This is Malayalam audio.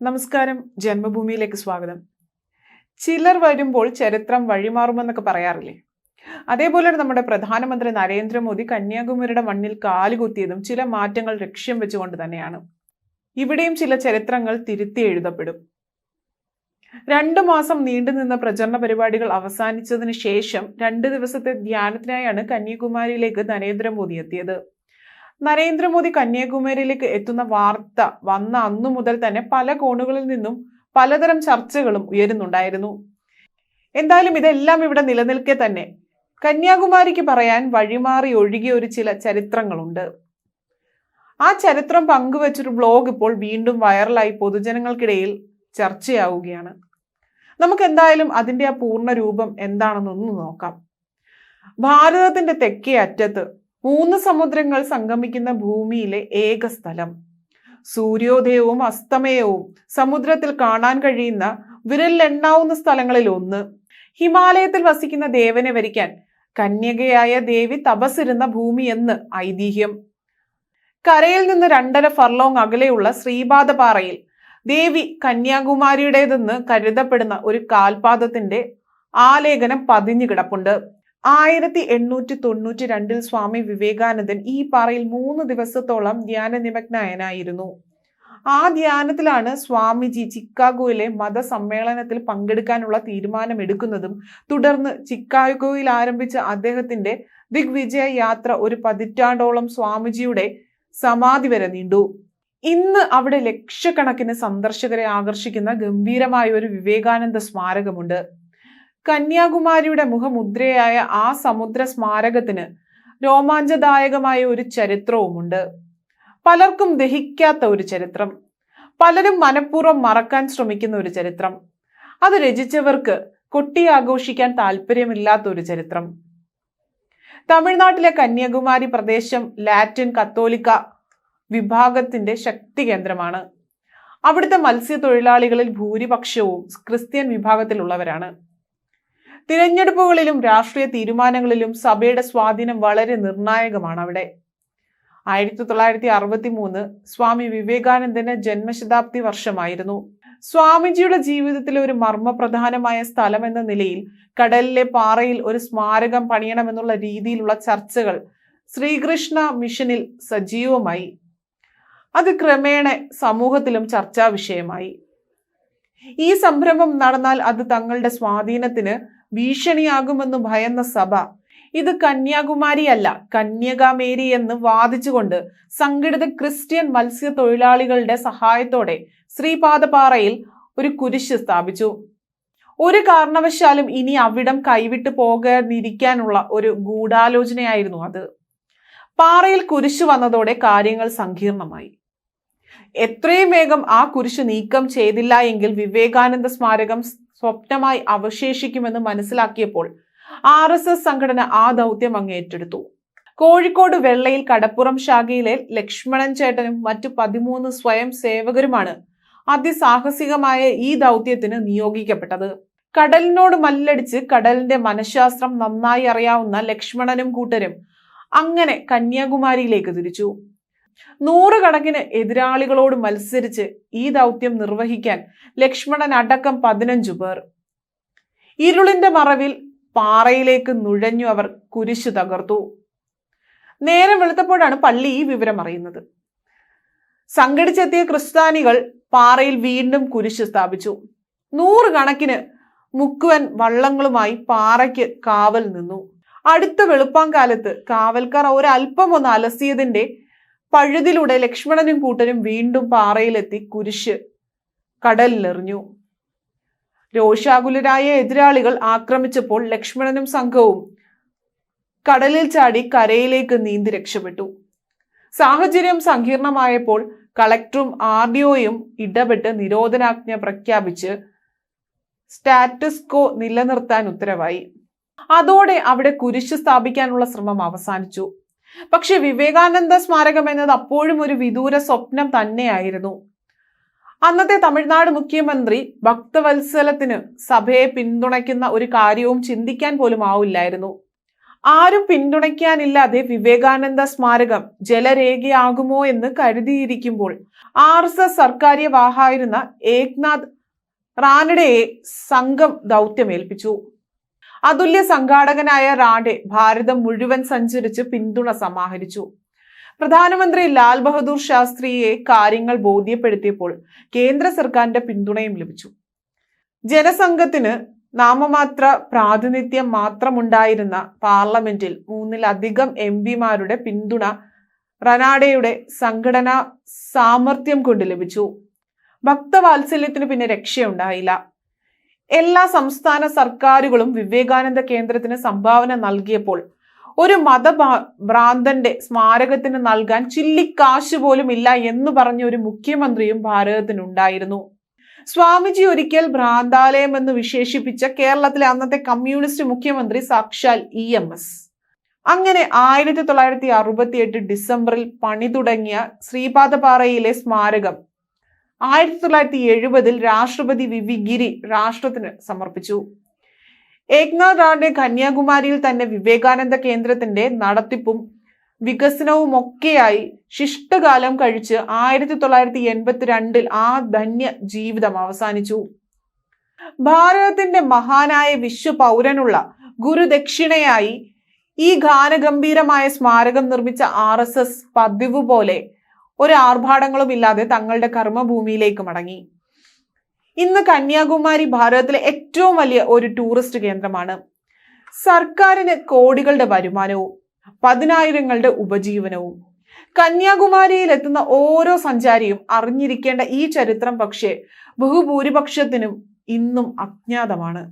നമസ്കാരം. ജന്മഭൂമിയിലേക്ക് സ്വാഗതം. ചിലർ വരുമ്പോൾ ചരിത്രം വഴിമാറുമെന്നൊക്കെ പറയാറില്ലേ? അതേപോലെ നമ്മുടെ പ്രധാനമന്ത്രി നരേന്ദ്രമോദി കന്യാകുമാരിയുടെ മണ്ണിൽ കാലുകുത്തിയതും ചില മാറ്റങ്ങൾ ലക്ഷ്യം വെച്ചുകൊണ്ട് തന്നെയാണ്. ഇവിടെയും ചില ചരിത്രങ്ങൾ തിരുത്തി എഴുതപ്പെടും. രണ്ടു മാസം നീണ്ടുനിന്ന പ്രചരണ പരിപാടികൾ അവസാനിച്ചതിന് ശേഷം രണ്ട് ദിവസത്തെ ധ്യാനത്തിനായാണ് കന്യാകുമാരിയിലേക്ക് നരേന്ദ്രമോദി എത്തിയത്. നരേന്ദ്രമോദി കന്യാകുമാരിയിലേക്ക് എത്തുന്ന വാർത്ത വന്ന അന്നു മുതൽ തന്നെ പല കോണുകളിൽ നിന്നും പലതരം ചർച്ചകളും ഉയരുന്നുണ്ടായിരുന്നു. എന്തായാലും ഇതെല്ലാം ഇവിടെ നിലനിൽക്കെ തന്നെ. കന്യാകുമാരിക്ക് പറയാൻ വഴിമാറി ഒഴുകിയ ഒരു ചില ചരിത്രങ്ങളുണ്ട്. ആ ചരിത്രം പങ്കുവച്ചൊരു ബ്ലോഗ് ഇപ്പോൾ വീണ്ടും വൈറലായി പൊതുജനങ്ങൾക്കിടയിൽ ചർച്ചയാവുകയാണ്. നമുക്ക് എന്തായാലും അതിന്റെ ആ പൂർണ രൂപം എന്താണെന്നൊന്ന് നോക്കാം. ഭാരതത്തിന്റെ തെക്കേ അറ്റത്ത് മൂന്ന് സമുദ്രങ്ങൾ സംഗമിക്കുന്ന ഭൂമിയിലെ ഏക സ്ഥലം. സൂര്യോദയവും അസ്തമയവും സമുദ്രത്തിൽ കാണാൻ കഴിയുന്ന വിരലിലെണ്ണാവുന്ന സ്ഥലങ്ങളിൽ ഒന്ന്. ഹിമാലയത്തിൽ വസിക്കുന്ന ദേവനെ വരിക്കാൻ കന്യകയായ ദേവി തപസ്സിരുന്ന ഭൂമി എന്ന് ഐതിഹ്യം. കരയിൽ നിന്ന് രണ്ടര ഫർലോങ് അകലെയുള്ള ശ്രീപാദപാറയിൽ ദേവി കന്യാകുമാരിയുടേതെന്ന് കരുതപ്പെടുന്ന ഒരു കാൽപാദത്തിന്റെ ആലേഖനം പതിഞ്ഞു കിടപ്പുണ്ട്. ആയിരത്തി എണ്ണൂറ്റി തൊണ്ണൂറ്റി രണ്ടിൽ സ്വാമി വിവേകാനന്ദൻ ഈ പാറയിൽ മൂന്ന് ദിവസത്തോളം ധ്യാന നിമഗ്നായനായിരുന്നു. ആ ധ്യാനത്തിലാണ് സ്വാമിജി ചിക്കാഗോയിലെ മതസമ്മേളനത്തിൽ പങ്കെടുക്കാനുള്ള തീരുമാനമെടുക്കുന്നതും തുടർന്ന് ചിക്കാഗോയിൽ ആരംഭിച്ച അദ്ദേഹത്തിന്റെ ദിഗ്വിജയ യാത്ര ഒരു പതിറ്റാണ്ടോളം സ്വാമിജിയുടെ സമാധി വരെ നീണ്ടു. ഇന്ന് അവിടെ ലക്ഷക്കണക്കിന് സന്ദർശകരെ ആകർഷിക്കുന്ന ഗംഭീരമായ ഒരു വിവേകാനന്ദ സ്മാരകമുണ്ട്. കന്യാകുമാരിയുടെ മുഖമുദ്രയായ ആ സമുദ്ര സ്മാരകത്തിന് രോമാഞ്ചദായകമായ ഒരു ചരിത്രവുമുണ്ട്. പലർക്കും ദഹിക്കാത്ത ഒരു ചരിത്രം. പലരും മനഃപൂർവം മറക്കാൻ ശ്രമിക്കുന്ന ഒരു ചരിത്രം. അത് രചിച്ചവർക്ക് കൊട്ടി ആഘോഷിക്കാൻ താല്പര്യമില്ലാത്ത ഒരു ചരിത്രം. തമിഴ്നാട്ടിലെ കന്യാകുമാരി പ്രദേശം ലാറ്റിൻ കത്തോലിക്ക വിഭാഗത്തിന്റെ ശക്തി കേന്ദ്രമാണ്. അവിടുത്തെ മത്സ്യത്തൊഴിലാളികളിൽ ഭൂരിപക്ഷവും ക്രിസ്ത്യൻ വിഭാഗത്തിലുള്ളവരാണ്. തിരഞ്ഞെടുപ്പുകളിലും രാഷ്ട്രീയ തീരുമാനങ്ങളിലും സഭയുടെ സ്വാധീനം വളരെ നിർണായകമാണ് അവിടെ. ആയിരത്തി തൊള്ളായിരത്തി അറുപത്തി മൂന്ന് സ്വാമി വിവേകാനന്ദന്റെ ജന്മശതാബ്ദി വർഷമായിരുന്നു. സ്വാമിജിയുടെ ജീവിതത്തിലെ ഒരു മർമ്മപ്രധാനമായ സ്ഥലം എന്ന നിലയിൽ കടലിലെ പാറയിൽ ഒരു സ്മാരകം പണിയണമെന്നുള്ള രീതിയിലുള്ള ചർച്ചകൾ ശ്രീകൃഷ്ണ മിഷനിൽ സജീവമായി. അത് ക്രമേണ സമൂഹത്തിലും ചർച്ചാ വിഷയമായി ഈ സംരംഭം നടന്നാൽ അത് തങ്ങളുടെ സ്വാധീനത്തിന് ഭീഷണിയാകുമെന്ന് ഭയന്ന സഭ. ഇത് കന്യാകുമാരിയല്ല കന്യകാമേരി എന്ന് വാദിച്ചുകൊണ്ട് സംഘടിത ക്രിസ്ത്യൻ മത്സ്യത്തൊഴിലാളികളുടെ സഹായത്തോടെ ശ്രീപാദപാറയിൽ ഒരു കുരിശ് സ്ഥാപിച്ചു. ഒരു കാരണവശാലും ഇനി അവിടം കൈവിട്ടു പോകാതിരിക്കാനുള്ള ഒരു ഗൂഢാലോചനയായിരുന്നു അത്. പാറയിൽ കുരിശ് വന്നതോടെ കാര്യങ്ങൾ സങ്കീർണമായി. എത്രയും വേഗം ആ കുരിശ് നീക്കം ചെയ്തില്ല എങ്കിൽ വിവേകാനന്ദ സ്മാരകം സ്വപ്നമായി അവശേഷിക്കുമെന്ന് മനസ്സിലാക്കിയപ്പോൾ ആർ എസ് എസ് സംഘടന ആ ദൗത്യം അങ്ങേറ്റെടുത്തു കോഴിക്കോട് വെള്ളയിൽ കടപ്പുറം ശാഖയിലെ ലക്ഷ്മണൻ ചേട്ടനും മറ്റു പതിമൂന്ന് സ്വയം സേവകരുമാണ് അതിസാഹസികമായ ഈ ദൗത്യത്തിന് നിയോഗിക്കപ്പെട്ടത്. കടലിനോട് മല്ലടിച്ച് കടലിന്റെ മനഃശാസ്ത്രം നന്നായി അറിയാവുന്ന ലക്ഷ്മണനും കൂട്ടരും അങ്ങനെ കന്യാകുമാരിയിലേക്ക് തിരിച്ചു. നൂറുകണക്കിന് എതിരാളികളോട് മത്സരിച്ച് ഈ ദൗത്യം നിർവഹിക്കാൻ ലക്ഷ്മണൻ അടക്കം പതിനഞ്ചു പേർ. ഇരുളിന്റെ മറവിൽ പാറയിലേക്ക് നുഴഞ്ഞു അവർ കുരിശു തകർത്തു. നേരം വെളുത്തപ്പോഴാണ് പള്ളി ഈ വിവരം അറിയുന്നത്. സംഘടിച്ചെത്തിയ ക്രിസ്ത്യാനികൾ പാറയിൽ വീണ്ടും കുരിശ് സ്ഥാപിച്ചു. നൂറുകണക്കിന് മുക്കുവൻ വള്ളങ്ങളുമായി പാറയ്ക്ക് കാവൽ നിന്നു. അടുത്ത വെളുപ്പാങ്കാലത്ത് കാവൽക്കാർ ഒരല്പം ഒന്ന് അലസിയതിന്റെ പഴുതിലൂടെ ലക്ഷ്മണനും കൂട്ടനും വീണ്ടും പാറയിലെത്തി കുരിശ് കടലിലെറിഞ്ഞു. രോഷാകുലരായ എതിരാളികൾ ആക്രമിച്ചപ്പോൾ ലക്ഷ്മണനും സംഘവും കടലിൽ ചാടി കരയിലേക്ക് നീന്തി രക്ഷപ്പെട്ടു. സാഹചര്യം സങ്കീർണമായപ്പോൾ കളക്ടറും ആർ ഡി ഒയും ഇടപെട്ട് നിരോധനാജ്ഞ പ്രഖ്യാപിച്ച് സ്റ്റാറ്റസ്കോ നിലനിർത്താൻ ഉത്തരവായി. അതോടെ അവിടെ കുരിശ് സ്ഥാപിക്കാനുള്ള ശ്രമം അവസാനിച്ചു. പക്ഷെ വിവേകാനന്ദ സ്മാരകം എന്നത് അപ്പോഴും ഒരു വിദൂര സ്വപ്നം തന്നെയായിരുന്നു. അന്നത്തെ തമിഴ്നാട് മുഖ്യമന്ത്രി ഭക്തവത്സലത്തിന് സഭയെ പിന്തുണയ്ക്കുന്ന ഒരു കാര്യവും ചിന്തിക്കാൻ പോലും ആവില്ലായിരുന്നു. ആരും പിന്തുണയ്ക്കാനില്ലാതെ വിവേകാനന്ദ സ്മാരകം ജലരേഖയാകുമോ എന്ന് കരുതിയിരിക്കുമ്പോൾ ആർ എസ് എസ് സർക്കാര്യവാഹായിരുന്ന ഏക്നാഥ് റാനഡയെ സംഘം ദൗത്യമേൽപ്പിച്ചു. അതുല്യ സംഘാടകനായ റാഡെ ഭാരതം മുഴുവൻ സഞ്ചരിച്ച് പിന്തുണ സമാഹരിച്ചു. പ്രധാനമന്ത്രി ലാൽ ബഹദൂർ ശാസ്ത്രിയെ കാര്യങ്ങൾ ബോധ്യപ്പെടുത്തിയപ്പോൾ കേന്ദ്ര സർക്കാരിന്റെ പിന്തുണയും ലഭിച്ചു. ജനസംഘത്തിന് നാമമാത്ര പ്രാതിനിധ്യം മാത്രമുണ്ടായിരുന്ന പാർലമെന്റിൽ മൂന്നിലധികം എം പിമാരുടെ പിന്തുണ റനാഡയുടെ സംഘടനാ സാമർഥ്യം കൊണ്ട് ലഭിച്ചു. ഭക്തവാത്സല്യത്തിന് പിന്നെ രക്ഷയുണ്ടായില്ല. എല്ലാ സംസ്ഥാന സർക്കാരുകളും വിവേകാനന്ദ കേന്ദ്രത്തിന് സംഭാവന നൽകിയപ്പോൾ ഒരു മതഭ്രാന്തന്റെ സ്മാരകത്തിന് നൽകാൻ ചില്ലിക്കാശ് പോലും ഇല്ല എന്ന് പറഞ്ഞ ഒരു മുഖ്യമന്ത്രിയും ഭാരതത്തിനുണ്ടായിരുന്നു. സ്വാമിജി ഒരിക്കൽ ഭ്രാന്താലയം എന്ന് വിശേഷിപ്പിച്ച കേരളത്തിലെ അന്നത്തെ കമ്മ്യൂണിസ്റ്റ് മുഖ്യമന്ത്രി സാക്ഷാൽ ഇ എം എസ്. അങ്ങനെ ആയിരത്തി തൊള്ളായിരത്തി അറുപത്തി എട്ട് ഡിസംബറിൽ പണി തുടങ്ങിയ ശ്രീപാദപാറയിലെ സ്മാരകം ആയിരത്തി തൊള്ളായിരത്തി എഴുപതിൽ രാഷ്ട്രപതി വി വി ഗിരി രാഷ്ട്രത്തിന് സമർപ്പിച്ചു. ഏക്നാഥ് റാവെ കന്യാകുമാരിയിൽ തന്നെ വിവേകാനന്ദ കേന്ദ്രത്തിന്റെ നടത്തിപ്പും വികസനവും ഒക്കെയായി ശിഷ്ടകാലം കഴിച്ച് ആയിരത്തി തൊള്ളായിരത്തി എൺപത്തിരണ്ടിൽ ആ ധന്യ ജീവിതം അവസാനിച്ചു. ഭാരതത്തിന്റെ മഹാനായ വിശ്വ പൗരനുള്ള ഗുരുദക്ഷിണയായി ഈ ഗാനഗംഭീരമായ സ്മാരകം നിർമ്മിച്ച ആർ എസ് എസ് പതിവ് പോലെ ഒരു ആർഭാടങ്ങളും ഇല്ലാതെ തങ്ങളുടെ കർമ്മഭൂമിയിലേക്ക് മടങ്ങി. ഇന്ന് കന്യാകുമാരി ഭാരതത്തിലെ ഏറ്റവും വലിയ ഒരു ടൂറിസ്റ്റ് കേന്ദ്രമാണ്. സർക്കാരിന് കോടികളുടെ വരുമാനവും പതിനായിരങ്ങളുടെ ഉപജീവനവും. കന്യാകുമാരിയിൽ എത്തുന്ന ഓരോ സഞ്ചാരിയും അറിഞ്ഞിരിക്കേണ്ട ഈ ചരിത്രം പക്ഷേ ബഹുഭൂരിപക്ഷത്തിനും ഇന്നും അജ്ഞാതമാണ്.